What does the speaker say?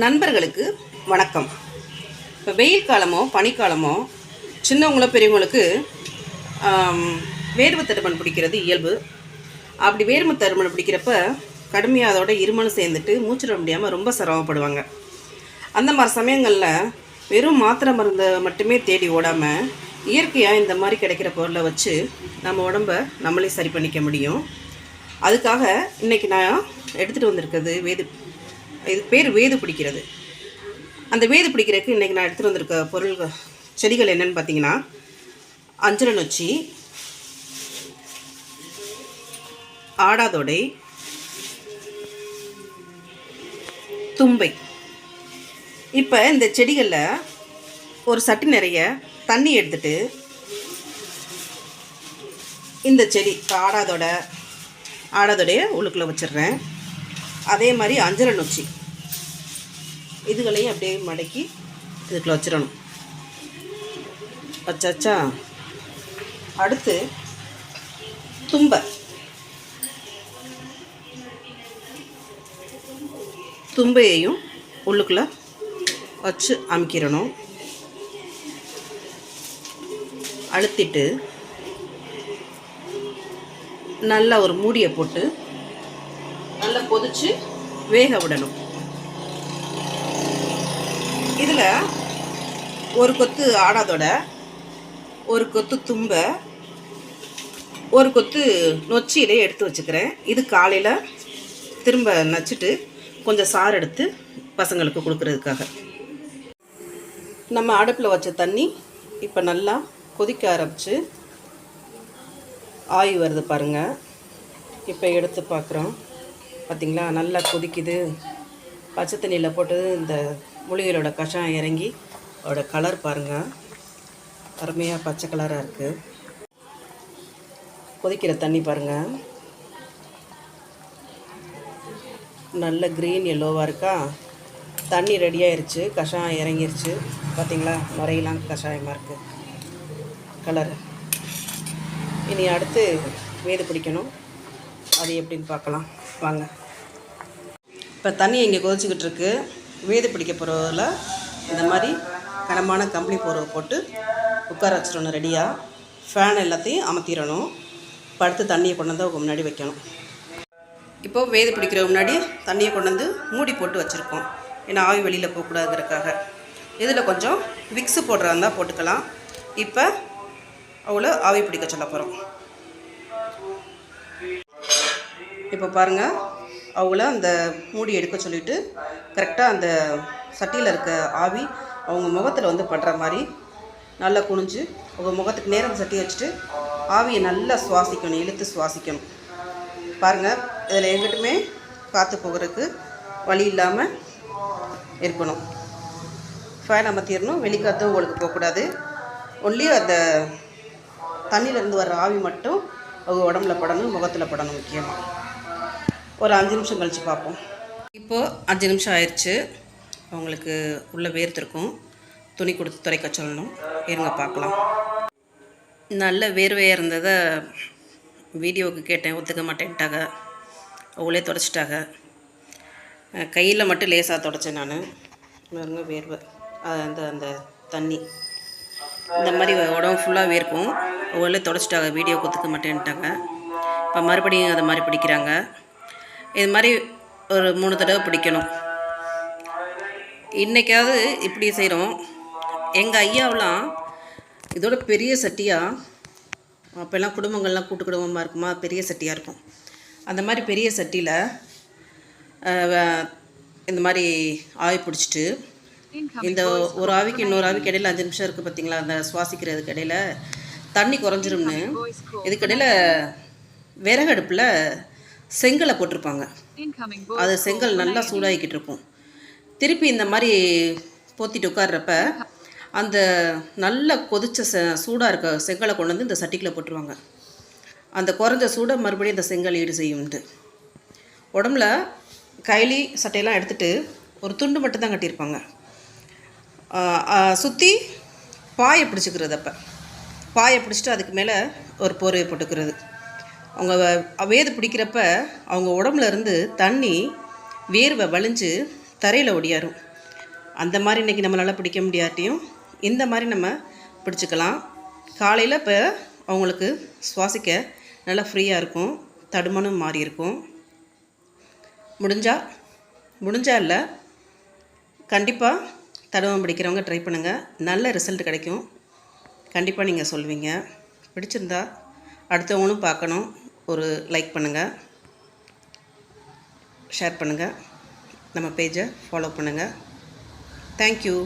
நண்பர்களுக்கு வணக்கம். இப்போ வெயில் காலமோ பனிக்காலமோ சின்னவங்களோ பெரியவங்களுக்கு ஆம், வேர்வை தருமன் பிடிக்கிறது இயல்பு. அப்படி வேர்வை தருமன் பிடிக்கிறப்ப கடுமையாக அதோட இருமலும் சேர்ந்துட்டு மூச்சிட முடியாமல் ரொம்ப சிரமப்படுவாங்க. அந்த மாதிரி சமயங்களில் வெறும் மாத்திரை மருந்தை மட்டுமே தேடி ஓடாமல் இயற்கையாக இந்த மாதிரி கிடைக்கிற பொருளை வச்சு நம்ம உடம்ப நம்மளே சரி பண்ணிக்க முடியும். அதுக்காக இன்றைக்கி நான் எடுத்துகிட்டு வந்திருக்கிறது வேது இது பேர் வேது பிடிக்கிறது. அந்த வேது பிடிக்கிறதுக்கு இன்றைக்கி நான் எடுத்துகிட்டு வந்திருக்க பொருள்கள் செடிகள் என்னென்னு பார்த்தீங்கன்னா அஞ்சன நொச்சி ஆடாதொடை தும்பை. இப்போ இந்த செடிகளில் ஒரு சட்டி நிறைய தண்ணி எடுத்துட்டு இந்த செடி ஆடாதோட ஆடாதோடைய உள்ளுக்குள்ளே வச்சிடுறேன். அதே மாதிரி அஞ்சரை நொச்சி. இதுகளையும் அப்படியே மடக்கி இதுக்குள்ள வச்சிடணும். வச்சாச்சா? அடுத்து தும்பை. தும்பையையும் உள்ளுக்குள்ளே வச்சு அமுக்கிடணும். அழுத்திட்டு நல்லா ஒரு மூடியை போட்டு நல்லா கொதிச்சு வேக விடணும். இதில் ஒரு கொத்து ஆடாதோட ஒரு கொத்து தும்பை ஒரு கொத்து நொச்சியிலே எடுத்து வச்சுக்கிறேன். இது காலையில் திரும்ப நச்சுட்டு கொஞ்சம் சாறு எடுத்து பசங்களுக்கு கொடுக்கறதுக்காக. நம்ம அடுப்பில் வச்ச தண்ணி இப்போ நல்லா கொதிக்க ஆரம்பித்து ஆயி வருது பாருங்கள் இப்போ எடுத்து பார்க்குறோம் பார்த்திங்களா நல்லா கொதிக்குது. பச்சை தண்ணியில் போட்டு இந்த மூலிகளோட கஷாயம் இறங்கி அதோட கலர் பாருங்கள் அருமையாக பச்சை கலராக இருக்குது கொதிக்கிற தண்ணி பாருங்கள் நல்ல க்ரீன் எல்லோவாக இருக்கா? தண்ணி ரெடி கஷாயம் இறங்கிருச்சு. பார்த்திங்களா நுரையெல்லாம் கஷாயமாக இருக்குது கலர் இனி அடுத்து வேது பிடிக்கணும் அது எப்படின்னு பார்க்கலாம். வாங்க. இப்போ தண்ணி இங்கே கொதிச்சுக்கிட்டு இருக்கு. வேது பிடிக்க போகிறதில் இந்த மாதிரி கனமான கம்பளி போர்வை போட்டு உட்கார வச்சிடணும் ரெடியாக ஃபேன் எல்லாத்தையும் அமர்த்திடணும் படுத்து தண்ணியை கொண்டு வந்து அவங்க முன்னாடி வைக்கணும். இப்போது வேது பிடிக்கிற முன்னாடி தண்ணியை கொண்டு வந்து மூடி போட்டு வச்சுருக்கோம். ஏன்னா ஆவி வெளியில் போகக்கூடாதுங்கிறக்காக இதில் கொஞ்சம் விக்ஸு போடுறதா இருந்தால் போட்டுக்கலாம். இப்போ அவளை ஆவி பிடிக்க சொல்ல போகிறோம் இப்போ பாருங்கள் அவங்கள அந்த மூடி எடுக்க சொல்லிவிட்டு கரெக்டாக அந்த சட்டியில் இருக்க ஆவி அவங்க முகத்தில் வந்து படுற மாதிரி நல்லா குனிஞ்சு அவங்க முகத்துக்கு நேரம் சட்டி வச்சுட்டு ஆவியை நல்லா சுவாசிக்கணும் இழுத்து சுவாசிக்கணும். பாருங்கள் இதில் எங்கிட்டுமே காற்று போகிறதுக்கு வழி இல்லாமல் இருக்கணும். ஃபேன் அமர்த்திடணும் வெளிக்காற்று உங்களுக்கு போகக்கூடாது. ஒன்லி அந்த தண்ணியிலேருந்து வர ஆவி மட்டும் அவங்க உடம்புல படணும் முகத்தில் படணும் முக்கியமாக ஒரு அஞ்சு நிமிஷம் கழித்து பார்ப்போம். இப்போது அஞ்சு நிமிஷம் ஆயிடுச்சு அவங்களுக்கு உள்ளே வேர்த்திருக்கும். துணி கொடுத்து துடைக்க சொல்லணும். இருங்க பார்க்கலாம். நல்ல வேர்வையாக இருந்ததை வீடியோவுக்கு கேட்டேன். ஒத்துக்க மாட்டேன்ட்டாங்க. அவங்களே தொடச்சிட்டாங்க. கையில் மட்டும் லேசாக தொடச்சேன் நான். பாருங்க வேர்வை. அது அந்த அந்த தண்ணி. இந்த மாதிரி உடம்பு ஃபுல்லாக வேர்க்கும். அவங்களே தொடச்சிட்டாங்க. வீடியோ ஒத்துக்க மாட்டேன்ட்டாங்க. இப்போ மறுபடியும் அதை மாதிரி பிடிக்கிறாங்க. இது மாதிரி ஒரு மூணு தடவை பிடிக்கணும். இன்றைக்காவது இப்படி செய்கிறோம் எங்கள் ஐயாவெலாம் இதோட பெரிய சட்டியாக அப்போல்லாம் குடும்பங்கள்லாம் கூட்டு குடும்பமாக இருக்குமா? பெரிய சட்டியாக இருக்கும். அந்த மாதிரி பெரிய சட்டியில் இந்த மாதிரி ஆவி பிடிச்சிட்டு இந்த ஒரு ஆவிக்கு இன்னொரு ஆவிக்கு இடையில அஞ்சு நிமிஷம் இருக்குது பார்த்தீங்களா அந்த சுவாசிக்கிறதுக்கு இடையில தண்ணி குறைஞ்சிரும்னு. இதுக்கிடையில் விறகடுப்பில் செங்கலை போட்டிருப்பாங்க. அது செங்கல் நல்லா சூடாகிக்கிட்டு இருக்கும் திருப்பி இந்த மாதிரி போத்திட்டு உட்கார்றப்ப அந்த நல்ல கொதிச்ச செ சூடாக இருக்க செங்கலை கொண்டு வந்து இந்த சட்டிக்குள்ளே போட்டுருவாங்க. அந்த குறைஞ்ச சூடை மறுபடியும் இந்த செங்கல் ஈடு செய்யும்ட்டு உடம்புல கைலி சட்டையெல்லாம் எடுத்துட்டு ஒரு துண்டு மட்டும் தான் கட்டியிருப்பாங்க. சுற்றி பாயை பிடிச்சிக்கிறது அப்போ. பாயை பிடிச்சிட்டு அதுக்கு மேலே ஒரு போர்வையை போட்டுக்கிறது. அவங்க வேது பிடிக்கிறப்ப அவங்க உடம்புல இருந்து தண்ணி வேர்வை வலிஞ்சு தரையில் ஒடியாரும். அந்த மாதிரி இன்றைக்கி நம்மளால் பிடிக்க முடியாட்டியும் இந்த மாதிரி நம்ம பிடிச்சிக்கலாம். காலையில் இப்போ அவங்களுக்கு சுவாசிக்க நல்லா ஃப்ரீயாக இருக்கும். தடுமனும் மாறி இருக்கும். முடிஞ்சா முடிஞ்சா இல்லை கண்டிப்பாக தடுமம் பிடிக்கிறவங்க ட்ரை பண்ணுங்கள் நல்ல ரிசல்ட் கிடைக்கும். கண்டிப்பாக நீங்கள் சொல்வீங்க. பிடிச்சிருந்தா அடுத்தவங்களும் பார்க்கணும். ஒரு லைக் பண்ணுங்கள் ஷேர் பண்ணுங்கள் நம்ம பேஜை ஃபாலோ பண்ணுங்கள் தேங்க்யூ